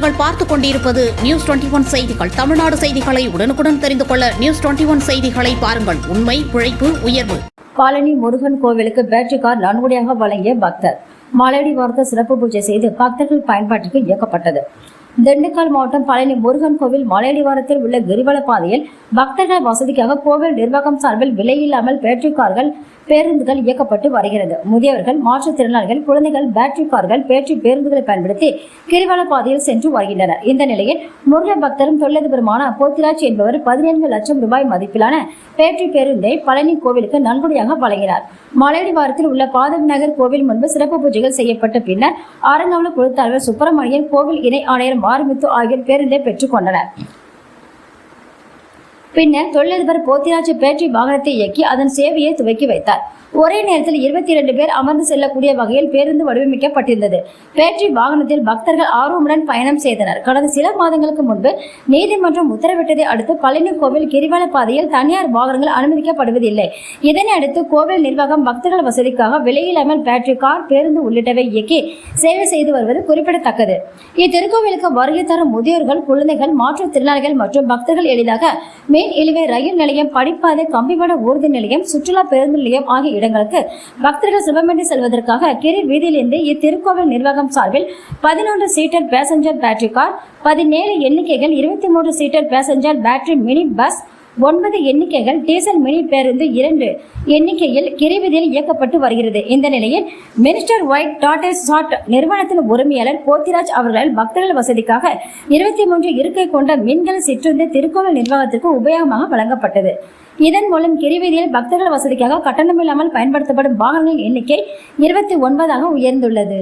நீங்கள் பார்த்துக் கொண்டிருப்பது நியூஸ் டுவெண்டி ஒன் செய்திகள். தமிழ்நாடு செய்திகளை உடனுக்குடன் தெரிந்து கொள்ள நியூஸ் டுவெண்டி ஒன் செய்திகளை பாருங்கள். உண்மை உழைப்பு உயர்வு. பழனி முருகன் கோவிலுக்கு பேட்டரி கார் நன்கொடையாக வழங்கிய பக்தர். மாலடி வார்த்த சிறப்பு பூஜை செய்து பக்தர்கள் பயன்பாட்டுக்கு இயக்கப்பட்டது. திண்டுக்கல் மாவட்டம் பழனி முருகன் கோவில் மலையடிவாரத்தில் உள்ள கிரிவல பாதையில் பக்தர்கள் வசதிக்காக கோவில் நிர்வாகம் சார்பில் விலையில்லாமல் பேட்டரி கார்கள் பேருந்துகள் இயக்கப்பட்டு வருகிறது. முதியவர்கள் மாற்றுத்திறனாளிகள் குழந்தைகள் பேட்டரி கார்கள் பேட்டரி பேருந்துகளை பயன்படுத்தி கிரிவல பாதையில் சென்று வருகின்றனர். இந்த நிலையில் முருகன் பக்தரும் தொழிலதிபருமான போத்திராஜ் என்பவர் பதினேழு லட்சம் ரூபாய் மதிப்பிலான பேட்டரி பேருந்தை பழனி கோவிலுக்கு நன்கொடையாக வழங்கினார். மலையடிவாரத்தில் உள்ள பாதம் நகர் கோவில் முன்பு சிறப்பு பூஜைகள் செய்யப்பட்ட பின்னர் ஆரங்காவல குழு தலைவர் சுப்பிரமணியன் கோவில் இணை ஆணையர் மாரிமுத்து ஆகியோர் பேருந்தை பெற்றுக் கொண்டனர் பின்னர் தொழிலதிபர் போத்திராஜ் பேட்டரி வாகனத்தை இயக்கி அதன் சேவையை துவக்கி வைத்தார். ஒரே நேரத்தில் இருபத்தி இரண்டு பேர் அமர்ந்து செல்லக்கூடிய வகையில் பேருந்து வடிவமைக்கப்பட்டிருந்தது. பேட்டரி வாகனத்தில் பக்தர்கள் ஆர்வமுடன் பயணம் செய்தனர். கடந்த சில மாதங்களுக்கு முன்பு நீதிமன்றம் உத்தரவிட்டதை அடுத்து பழனி கோவில் கிரிவல பாதையில் தனியார் வாகனங்கள் அனுமதிக்கப்படுவதில்லை. இதனை அடுத்து கோவில் நிர்வாகம் பக்தர்கள் வசதிக்காக விலையில்லாமல் பேட்டரி கார் பேருந்து உள்ளிட்டவை இயக்கி சேவை செய்து வருவது குறிப்பிடத்தக்கது. இத்திருக்கோவிலுக்கு வருகை தரும் முதியோர்கள் குழந்தைகள் மாற்றுத்திறனாளிகள் மற்றும் பக்தர்கள் எளிதாக மேல் இழுவை ரயில் நிலையம் படிப்பாதை கம்பிவட ஊர்தி நிலையம் சுற்றுலா பேருந்து நிலையம் ஆகிய இடங்களுக்கு பக்தர்கள் சுபமின்றி செல்வதற்காக கிரி வீதியிலிருந்து இத்திருக்கோவில் நிர்வாகம் சார்பில் பதினொன்று சீட்டர் பேசஞ்சர் பேட்டரி கார் பதினேழு எண்ணிக்கைகள் இருபத்தி மூன்று seater passenger battery mini bus ஒன்பது எண்ணிக்கைகள் டீசல் மினி பேருந்து இரண்டு எண்ணிக்கையில் கிரிவிதியில் இயக்கப்பட்டு வருகிறது. இந்த நிலையில் மினிஸ்டர் ஒயிட் டாட்டா சாட் நிறுவனத்தின் உரிமையாளர் போத்திராஜ் அவர்கள் பக்தர்கள் வசதிக்காக இருபத்தி மூன்று இருக்கை கொண்ட மின்கள் சிற்றுந்து திருக்கோவில் நிர்வாகத்திற்கு உபயோகமாக வழங்கப்பட்டது. இதன் மூலம் கிரிவீதியில் பக்தர்கள் வசதிக்காக கட்டணமில்லாமல் பயன்படுத்தப்படும் வாகனங்களின் எண்ணிக்கை இருபத்தி ஒன்பதாக உயர்ந்துள்ளது.